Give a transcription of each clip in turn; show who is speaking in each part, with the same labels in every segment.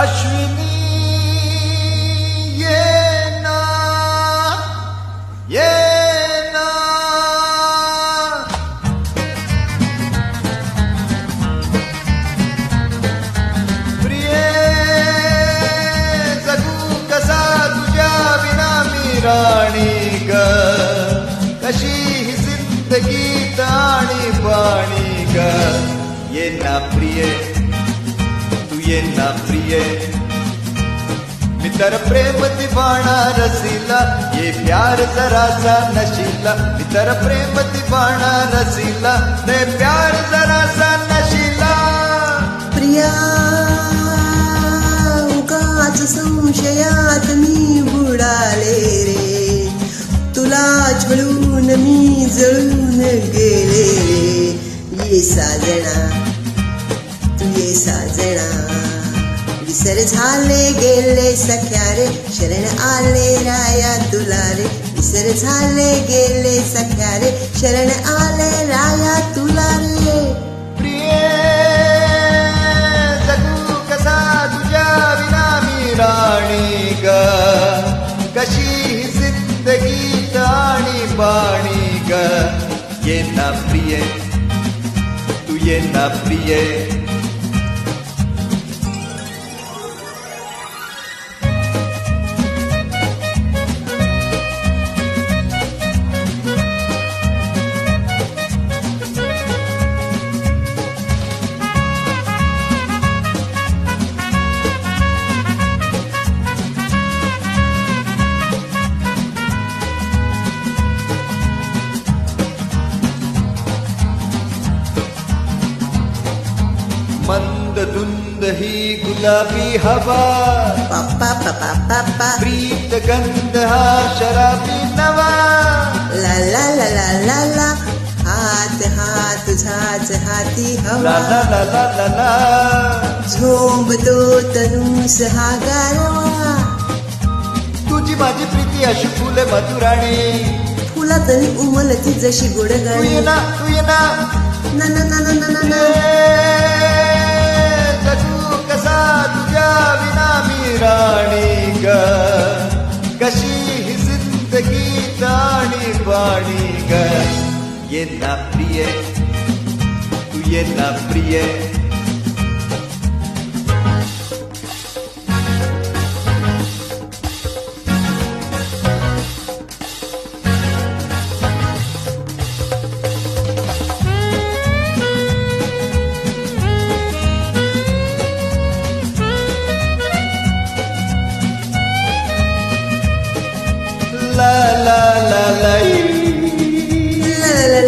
Speaker 1: अश्विनी प्रिये जगू कसा तुझ्या विना मी राणी ग? कशी ही जिंदगी आणि पाणी ग? ये ना प्रिये ना प्रिये. मी तर प्रेम दिवाणा रसिला ये प्यार जरासा नशिला. मी तर प्रेम दिवाणा रसिला ते प्यार जरासा नशिला.
Speaker 2: प्रिया उगाच संशयात मी बुडाले रे. तुला छळून मी जळून गेले रे. ये साजना सर झाले गेले सख्या रे शरण आले राया तुला रे विसर झाले गेले सख्या रे शरण आले राया तुला रे
Speaker 1: प्रिय जगू कसा तुझ्या विना मी राणी ग? कशी जिंदगी आणि बाणी ग? ये ना प्रिय तू ये ना प्रिय. मंद धुंद ही गुलाबी हवा.
Speaker 2: पप्पा पप्पा पप्पा.
Speaker 1: प्रीत गंध हा शराबी नवा.
Speaker 2: ला ला ला ला ला ला. हात हात तुझाच हाती
Speaker 1: ला
Speaker 2: हवा
Speaker 1: ला ला ला ला. ला
Speaker 2: झोंबतो तनूस हा गारवा.
Speaker 1: तुझी माझी प्रीती अशी फुले मधुराणी.
Speaker 2: फुलातली उमलती जशी गोड
Speaker 1: तू
Speaker 2: गाणी
Speaker 1: ये ना तू ये ना.
Speaker 2: ना ना ना ना ना ना
Speaker 1: कशी ही जिंदगी दाणी बाणी ग ये ना प्रिय तू ये ना प्रिय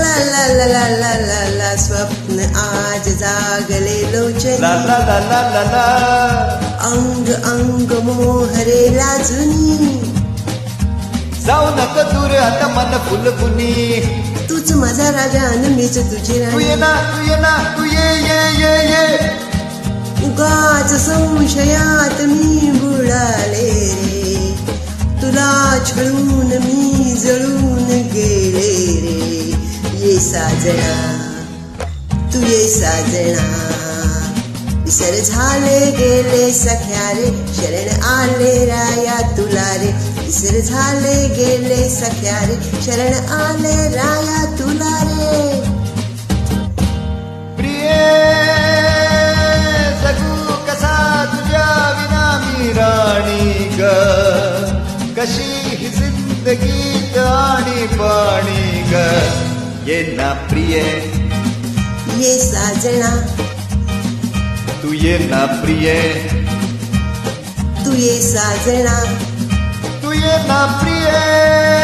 Speaker 1: ला ला ला ला
Speaker 2: ला ला ला स्वप्न आज जागले
Speaker 1: ला
Speaker 2: लोचनी
Speaker 1: ला ला ला ला ला
Speaker 2: अंग अंग मोहरे लाजुनी
Speaker 1: जाऊ नक दूर आता मन फुलकुनी
Speaker 2: तूच माझा राजा आणि मीच तुझी
Speaker 1: तू
Speaker 2: राणी
Speaker 1: ये ना तू ये ना तू ये ये ये ये
Speaker 2: उगाच संशयात मी बुडाले रे तुला छळून मी जळून गेले रे ये साजना तू ये साजना. विसर झाले गेले सख्या रे शरण आले राया तुला रे विसर झाले गेले सख्या रे शरण आले राया तुला रे
Speaker 1: प्रिय राणी ग? कशी ही जिंदगी आणि पाणी ग? ये ना प्रिय.
Speaker 2: ये साजना.
Speaker 1: तू ये ना प्रिय.
Speaker 2: तू ये साजना.
Speaker 1: तू ये ना प्रिय.